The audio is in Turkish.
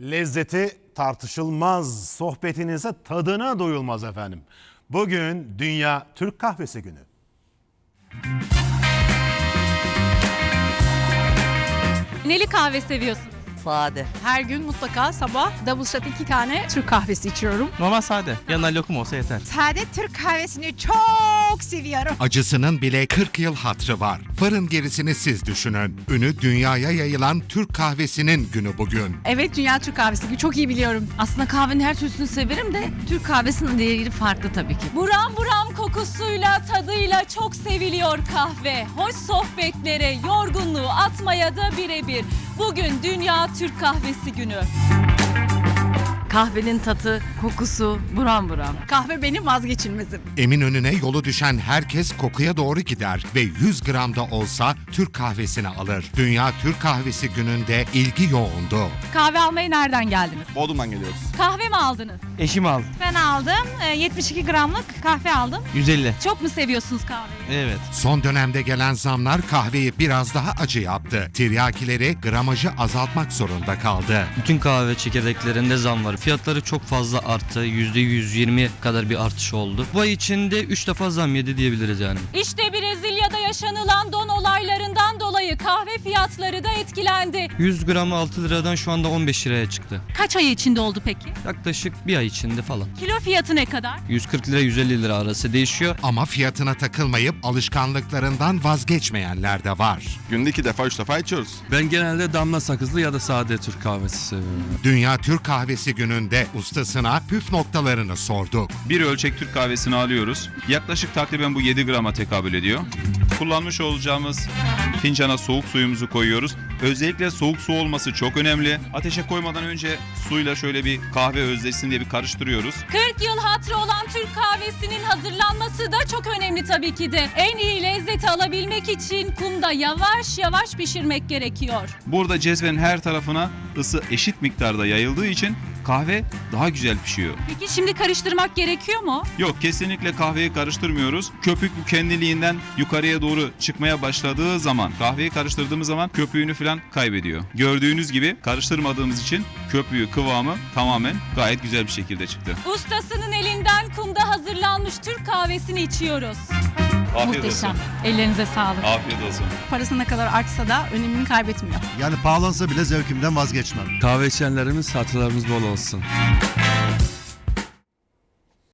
Lezzeti tartışılmaz, sohbetinize tadına doyulmaz efendim. Bugün Dünya Türk Kahvesi Günü. Neli kahve seviyorsunuz? Sade. Her gün mutlaka sabah double shot iki tane Türk kahvesi içiyorum. Normal sade. Yanına lokum olsa yeter. Sade Türk kahvesini çok seviyorum. Acısının bile 40 yıl hatrı var. Fırın gerisini siz düşünün. Ünü dünyaya yayılan Türk kahvesinin günü bugün. Evet Dünya Türk kahvesi günü çok iyi biliyorum. Aslında kahvenin her türlüsünü severim de Türk kahvesinin değeri farklı tabii ki. Buram buram kokusuyla, tadıyla çok seviliyor kahve. Hoş sohbetlere, yorgunluğu atmaya da birebir. Bugün Dünya Türk Kahvesi Günü. Kahvenin tadı, kokusu buram buram. Kahve benim vazgeçilmezim. Eminönü'ne yolu düşen herkes kokuya doğru gider ve 100 gramda olsa Türk kahvesini alır. Dünya Türk Kahvesi gününde ilgi yoğundu. Kahve almaya nereden geldiniz? Bodrum'dan geliyoruz. Kahve mi aldınız? Eşim aldı. Ben aldım. Ee, 72 gramlık kahve aldım. 150. Çok mu seviyorsunuz kahveyi? Evet. Son dönemde gelen zamlar kahveyi biraz daha acı yaptı. Tiryakileri gramajı azaltmak zorunda kaldı. Bütün kahve çekirdeklerinde zam var. Fiyatları çok fazla arttı. %120 kadar bir artış oldu. Bu ay içinde 3 defa zam yedi diyebiliriz yani. İşte Brezilya'da yaşanılan don kahve fiyatları da etkilendi. 100 gramı 6 liradan şu anda 15 liraya çıktı. Kaç ay içinde oldu peki? Yaklaşık bir ay içinde falan. Kilo fiyatı ne kadar? 140 lira 150 lira arası değişiyor. Ama fiyatına takılmayıp alışkanlıklarından vazgeçmeyenler de var. Günde iki defa, üç defa içiyoruz. Ben genelde damla sakızlı ya da sade Türk kahvesi seviyorum. Dünya Türk Kahvesi gününde ustasına püf noktalarını sorduk. Bir ölçek Türk kahvesini alıyoruz. Yaklaşık takriben bu 7 grama tekabül ediyor. Kullanmış olacağımız fincana soğuk suyumuzu koyuyoruz. Özellikle soğuk su olması çok önemli. Ateşe koymadan önce suyla şöyle bir kahve özleşsin diye bir karıştırıyoruz. 40 yıl hatrı olan Türk kahvesinin hazırlanması da çok önemli tabii ki de. En iyi lezzeti alabilmek için kumda yavaş yavaş pişirmek gerekiyor. Burada cezvenin her tarafına ısı eşit miktarda yayıldığı için kahve daha güzel pişiyor. Peki şimdi karıştırmak gerekiyor mu? Yok kesinlikle kahveyi karıştırmıyoruz. Köpük bu kendiliğinden yukarıya doğru çıkmaya başladığı zaman kahveyi karıştırdığımız zaman köpüğünü falan kaybediyor. Gördüğünüz gibi karıştırmadığımız için köpüğü kıvamı tamamen gayet güzel bir şekilde çıktı. Ustasının elinden kumda hazırlanmış Türk kahvesini içiyoruz. Afiyet Muhteşem. olsun. Ellerinize sağlık. Afiyet olsun. Parası ne kadar artsa da önemini kaybetmiyor. Yani pahalansa bile zevkimden vazgeçmem. Kahve içenlerimiz hatırlarımız bol olsun.